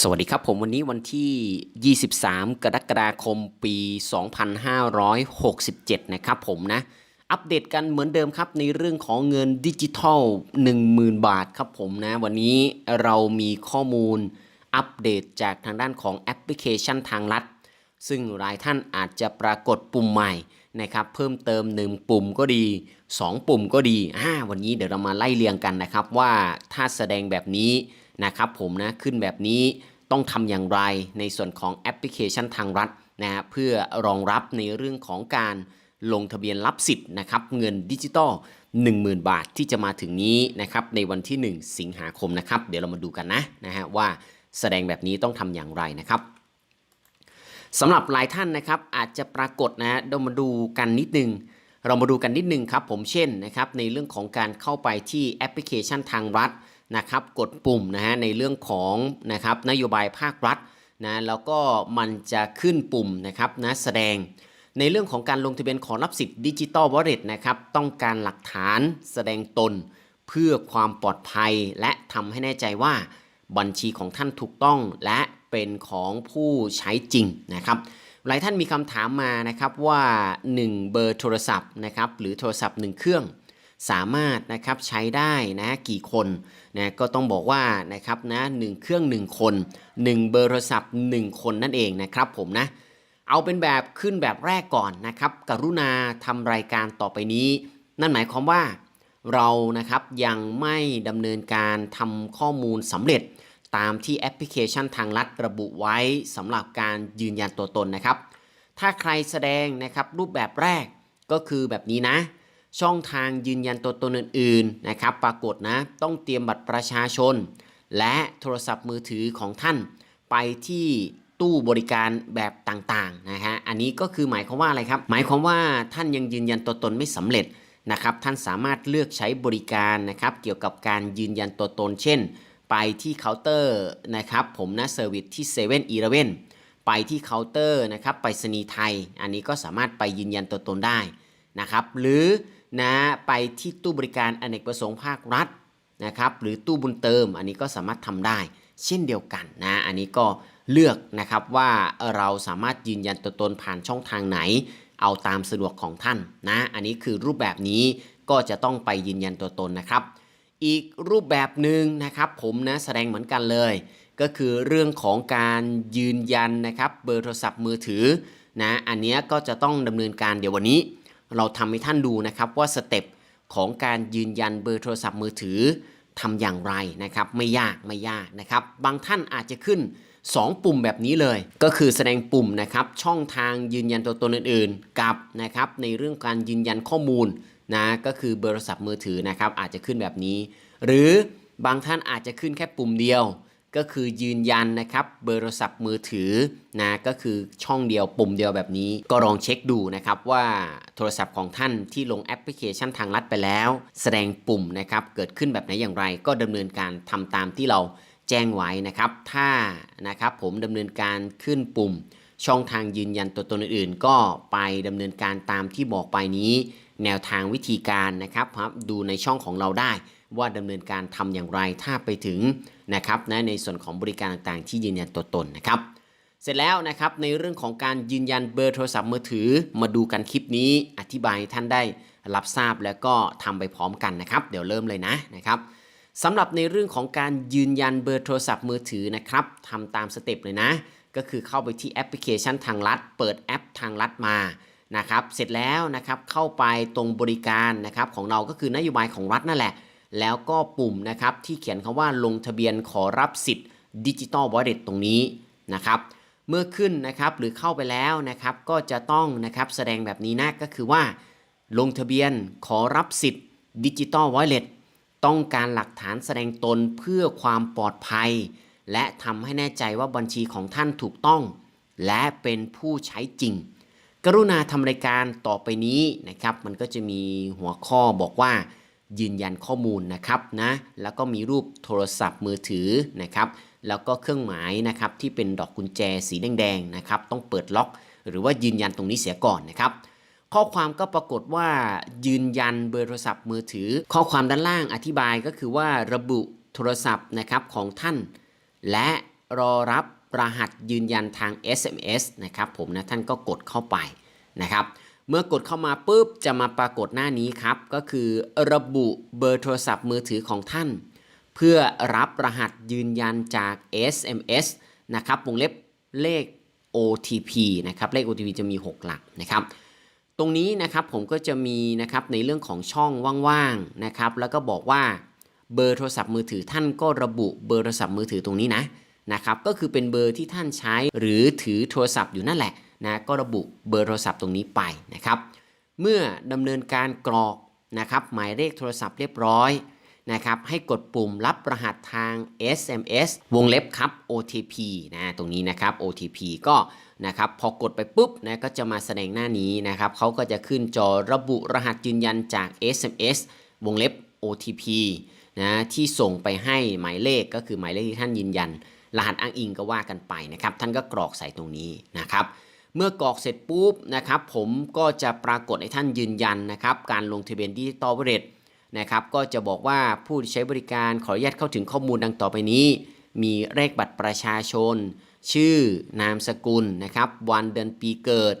สวัสดีครับผมวันนี้วันที่ 23 กรกฎาคมปี 2567 นะครับผมนะ อัปเดตกันเหมือนเดิมครับในเรื่องของเงินดิจิทัล 10,000 บาทครับผมนะ วันนี้เรามีข้อมูลอัปเดตจากทางด้านของแอปพลิเคชันทางลัด ซึ่งหลายท่านอาจจะปรากฏปุ่มใหม่นะครับ เพิ่มเติม 1 ปุ่มก็ดี 2 ปุ่มก็ดี วันนี้เดี๋ยวเรามาไล่เรียงกันนะครับว่าถ้าแสดงแบบนี้ นะครับผมนะขึ้นแบบนี้ต้องทำอย่างไรในส่วนของแอปพลิเคชันทางรัฐนะเพื่อรองรับในเรื่องของการลงทะเบียนรับสิทธิ์นะครับเงินดิจิตอล10,000 บาทที่จะมาถึงนี้นะครับในวันที่ 1 สิงหาคมนะครับ เดี๋ยวเรามาดูกันนะนะฮะว่าแสดงแบบนี้ต้องทำอย่างไรนะครับสำหรับหลายท่านนะครับอาจจะปรากฏนะฮะเรามาดูกันนิดนึง เรามาดูกันนิดนึงครับผมเช่นนะครับในเรื่องของการเข้าไปที่แอปพลิเคชันทางรัฐ นะครับกดปุ่มนะฮะในเรื่องของนะครับนโยบายภาครัฐนะแล้วก็มันจะขึ้นปุ่มนะครับนะแสดงในเรื่องของการลงทะเบียนขอรับสิทธิ์ดิจิตอลวอลเล็ตนะครับต้องการหลักฐานแสดงตน เพื่อความปลอดภัยและทำให้แน่ใจว่าบัญชีของท่านถูกต้องและเป็นของผู้ใช้จริงนะครับหลายท่านมีคำถามมานะครับว่า 1 เบอร์โทรศัพท์นะครับหรือโทรศัพท์ 1 เครื่อง สามารถนะครับใช้ได้นะกี่คนนะก็ต้องบอกว่านะครับนะหนึ่งเครื่อง 1 คน 1 เบอร์โทรศัพท์ 1 คนนั่นเองนะครับผมนะเอาเป็นแบบขึ้นแบบแรกก่อนนะครับกรุณาทำรายการต่อไปนี้ นั่นหมายความว่าเรานะครับยังไม่ดำเนินการทำข้อมูลสำเร็จ ตามที่แอปพลิเคชันทางลัดระบุไว้สำหรับการยืนยันตัวตนนะครับ ถ้าใครแสดงนะครับรูปแบบแรกก็คือแบบนี้นะ ช่องทางยืนยันตัวตนอื่นๆนะครับ ปรากฏนะต้องเตรียมบัตรประชาชน และโทรศัพท์มือถือของท่าน ไปที่ตู้บริการแบบต่างๆนะฮะอันนี้ก็คือหมายความว่าอะไรครับ หมายความว่าท่านยังยืนยันตัวตนไม่สำเร็จนะครับท่านสามารถเลือกใช้บริการนะครับเกี่ยวกับการยืนยันตัวตน เช่น ไปที่เคาน์เตอร์นะครับผมนะเซอร์วิสที่7 e เ e ่ e อไปที่เคาน์เตอร์นะครับไปรษณีย์ไทย อันนี้ก็สามารถไปยืนยันตัวตนได้นะครับหรือ นะไปที่ตู้บริการอเนกประสงค์ภาครัฐนะครับหรือตู้บุญเติมอันนี้ก็สามารถทำได้ เช่นเดียวกันนะอันนี้ก็เลือกนะครับว่าเราสามารถยืนยันตัวตนผ่านช่องทางไหน เอาตามสะดวกของท่านนะอันนี้คือรูปแบบนี้ก็จะต้องไปยืนยันตัวตนนะครับ อีกรูปแบบหนึ่งนะครับผมนะแสดงเหมือนกันเลย ก็คือเรื่องของการยืนยันนะครับเบอร์โทรศัพท์มือถือนะอันนี้ก็จะต้องดำเนินการเดี๋ยววันนี้ เราทำให้ท่านดูนะครับว่าสเต็ปของการยืนยันเบอร์โทรศัพท์มือถือทำอย่างไรนะครับ ไม่ยากไม่ยากนะครับ บางท่านอาจจะขึ้น 2 ปุ่มแบบนี้เลย ก็คือแสดงปุ่มนะครับ ช่องทางยืนยันตัวตนอื่นๆ กับนะครับในเรื่องการยืนยันข้อมูลนะก็คือเบอร์โทรศัพท์มือถือนะครับอาจจะขึ้นแบบนี้ หรือบางท่านอาจจะขึ้นแค่ปุ่มเดียว ก็คือยืนยันนะครับเบอร์โทรศัพท์มือถือนะก็คือช่องเดียวปุ่มเดียวแบบนี้ ก็ลองเช็คดูนะครับว่าโทรศัพท์ของท่านที่ลงแอปพลิเคชันทางลัดไปแล้ว แสดงปุ่มนะครับเกิดขึ้นแบบไหนอย่างไร ก็ดำเนินการทำตามที่เราแจ้งไว้นะครับ ถ้านะครับผมดำเนินการขึ้นปุ่ม ช่องทางยืนยันตัวตนอื่นๆ ก็ไปดำเนินการตามที่บอกไปนี้ แนวทางวิธีการนะครับครับดูในช่องของเราได้ว่าดำเนินการทำอย่างไรถ้าไปถึง นะครับนะในส่วนของบริการต่างๆ ที่ยืนยันตัวตนนะครับ เสร็จแล้วนะครับในเรื่องของการยืนยันเบอร์โทรศัพท์มือถือ มาดูกันคลิปนี้อธิบายท่านได้รับทราบแล้วก็ทำไปพร้อมกันนะครับ เดี๋ยวเริ่มเลยนะนะครับสำหรับในเรื่องของการยืนยันเบอร์โทรศัพท์มือถือนะครับทำตามสเต็ปเลยนะ ก็คือเข้าไปที่แอปพลิเคชันทางลัด เปิดแอปทางลัดมานะครับ เสร็จแล้วนะครับเข้าไปตรงบริการนะครับของเราก็คือนโยบายของรัฐนั่นแหละ แล้วก็ปุ่มนะครับที่เขียนคำว่าลงทะเบียนขอรับสิทธิ์ดิจิตอลวอลเล็ตตรงนี้นะครับเมื่อขึ้นนะครับหรือเข้าไปแล้วนะครับก็จะต้องนะครับแสดงแบบนี้นะก็คือว่า ลงทะเบียนขอรับสิทธิ์ดิจิตอลวอลเล็ตต้องการหลักฐานแสดงตนเพื่อความปลอดภัย และทำให้แน่ใจว่าบัญชีของท่านถูกต้อง และเป็นผู้ใช้จริง กรุณาทำรายการต่อไปนี้นะครับ มันก็จะมีหัวข้อบอกว่า ยืนยันข้อมูลนะครับนะแล้วก็มีรูปโทรศัพท์มือถือนะครับ แล้วก็เครื่องหมายนะครับที่เป็นดอกกุญแจสีแดงๆนะครับ ต้องเปิดล็อก หรือว่ายืนยันตรงนี้เสียก่อนนะครับข้อความก็ปรากฏว่ายืนยันเบอร์โทรศัพท์มือถือ ข้อความด้านล่างอธิบายก็คือว่าระบุโทรศัพท์นะครับของท่าน และรอรับรหัสยืนยันทาง SMS นะครับผมนะท่านก็กดเข้าไปนะครับ เมื่อกดเข้ามาปุ๊บจะมาปรากฏหน้านี้ครับ ก็คือระบุเบอร์โทรศัพท์มือถือของท่าน เพื่อรับรหัสยืนยันจาก SMS นะครับวงเล็บเลข OTP นะครับเลข OTP จะมี 6 หลักนะครับตรงนี้นะครับผมก็จะมีนะครับในเรื่องของช่องว่างๆนะครับแล้วก็บอกว่าเบอร์โทรศัพท์มือถือท่านก็ระบุเบอร์โทรศัพท์มือถือตรงนี้นะนะครับก็คือเป็นเบอร์ที่ท่านใช้หรือถือโทรศัพท์อยู่นั่นแหละ นะก็ระบุเบอร์โทรศัพท์ตรงนี้ไปนะครับ เมื่อดำเนินการกรอกนะครับหมายเลขโทรศัพท์เรียบร้อยนะครับให้กดปุ่มรับรหัสทาง SMS วงเล็บครับ OTP นะตรงนี้นะครับ OTP ก็นะครับพอกดไปปุ๊บนะก็จะมาแสดงหน้านี้นะครับเขาก็จะขึ้นจอระบุรหัสยืนยันจาก SMS วงเล็บ OTP นะที่ส่งไปให้หมายเลขก็คือหมายเลขที่ท่านยืนยัน รหัสอ้างอิงก็ว่ากันไปนะครับ ท่านก็กรอกใส่ตรงนี้นะครับ เมื่อกรอกเสร็จปุ๊บนะครับผมก็จะปรากฏให้ท่านยืนยันนะครับการลงทะเบียนดิจิตอลวเลตนะครับก็จะบอกว่าผู้ใช้บริการขออนุญาตเข้าถึงข้อมูลดังต่อไปนี้ มีเลขบัตรประชาชน ชื่อนามสกุลนะครับวันเดือนปีเกิด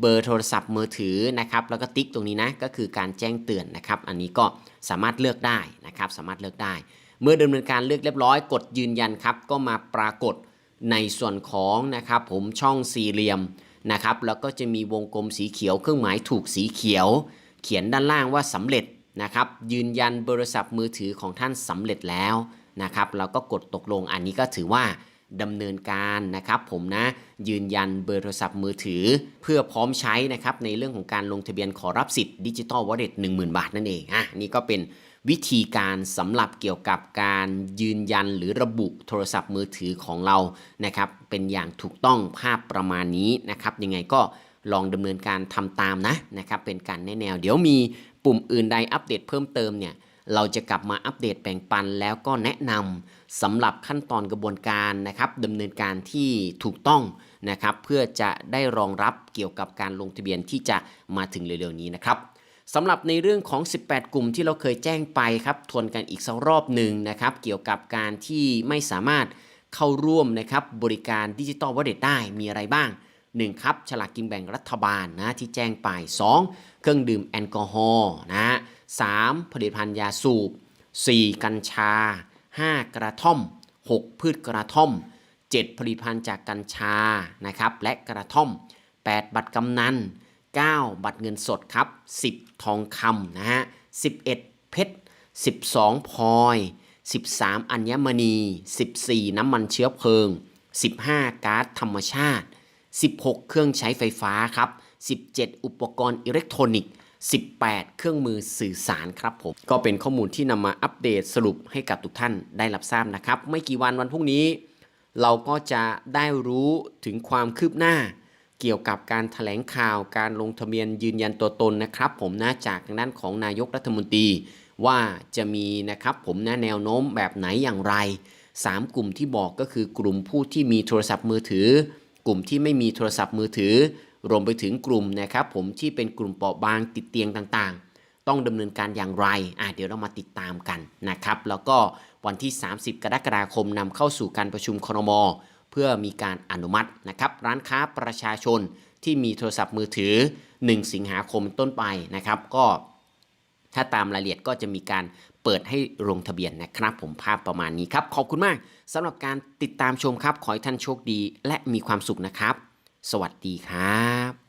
เบอร์โทรศัพท์มือถือนะครับแล้วก็ติ๊กตรงนี้นะก็คือการแจ้งเตือนนะครับ อันนี้ก็สามารถเลือกได้นะครับสามารถเลือกได้ เมื่อดำเนินการเลือกเรียบร้อยกดยืนยันครับก็มาปรากฏในส่วนของนะครับผมช่องสี่เหลี่ยม นะครับแล้วก็จะมีวงกลมสีเขียวเครื่องหมายถูกสีเขียว เขียนด้านล่างว่าสำเร็จนะครับยืนยันเบอร์โทรศัพท์มือถือของท่านสำเร็จแล้วนะครับเราก็กดตกลงอันนี้ก็ถือว่าดำเนินการนะครับผมนะยืนยันเบอร์โทรศัพท์มือถือ เพื่อพร้อมใช้นะครับในเรื่องของการลงทะเบียนขอรับสิทธิ์ดิจิ t a ลวอลเล็ตหนึ่งหมื่นบาทนั่นเองอะนี่ก็เป็น วิธีการสำหรับเกี่ยวกับการยืนยันหรือระบุโทรศัพท์มือถือของเรานะครับเป็นอย่างถูกต้องภาพประมาณนี้นะครับยังไงก็ลองดำเนินการทำตามนะนะครับเป็นการแนะแนว เดี๋ยวมีปุ่มอื่นใดอัปเดตเพิ่มเติมเนี่ยเราจะกลับมาอัปเดตแบ่งปันแล้วก็แนะนำสำหรับขั้นตอนกระบวนการนะครับดำเนินการที่ถูกต้องนะครับ เพื่อจะได้รองรับเกี่ยวกับการลงทะเบียนที่จะมาถึงเร็วๆนี้นะครับ สำหรับในเรื่องของ 18 กลุ่มที่เราเคยแจ้งไปครับทวนกันอีกสักรอบหนึ่งนะครับ เกี่ยวกับการที่ไม่สามารถเข้าร่วมนะครับบริการดิจิตอลวอลเล็ตได้มีอะไรบ้าง 1. ครับฉลากกินแบ่งรัฐบาลนะที่แจ้งไป 2. เครื่องดื่มแอลกอฮอล์นะ 3. ผลิตภัณฑ์ยาสูบ 4. กัญชา 5. กระท่อม 6. พืชกระท่อม 7. ผลิตภัณฑ์จากกัญชานะครับและกระท่อม 8. บัตรกำนัน 9. บัตรเงินสดครับ 10. ทองคำนะฮะ 11. เพชร 12พลอย13 อัญมณี 14 น้ำมันเชื้อเพลิง 15 ก๊าซธรรมชาติ 16 เครื่องใช้ไฟฟ้าครับ 17 อุปกรณ์อิเล็กทรอนิกส์ 18 เครื่องมือสื่อสารครับผม ก็เป็นข้อมูลที่นำมาอัปเดตสรุปให้กับทุกท่านได้รับทราบนะครับ ไม่กี่วันวันพรุ่งนี้ เราก็จะได้รู้ถึงความคืบหน้า เกี่ยวกับการถแถลงข่าวการลงทะเบียนยืนยันตัวตนนะครับ ผมนะจากทางด้านของนายกรัฐมนตรี ว่าจะมีนะครับผมนะแนวโน้มแบบไหนอย่างไร 3 กลุ่มที่บอกก็คือกลุ่มผู้ที่มีโทรศัพท์มือถือ กลุ่มที่ไม่มีโทรศัพท์มือถือ รวมไปถึงกลุ่มนะครับผมที่เป็นกลุ่มเปราะบางติดเตียงต่างๆ ต้องดำเนินการอย่างไรอะเดี๋ยวเรามาติดตามกันนะครับ แล้วก็วันที่ 30 กรกฎาคมนำเข้าสู่การประชุมครม พื่อมีการอนุมัตินะครับร้านค้าประชาชนที่มีโทรศัพท์มือถือ 1 สิงหาคมต้นไปนะครับก็ถ้าตามรายละเอียดก็จะมีการเปิดให้ลงทะเบียนนะครับ ผมภาพประมาณนี้ครับ ขอบคุณมากสำหรับการติดตามชมครับ ขอให้ท่านโชคดีและมีความสุขนะครับ สวัสดีครับ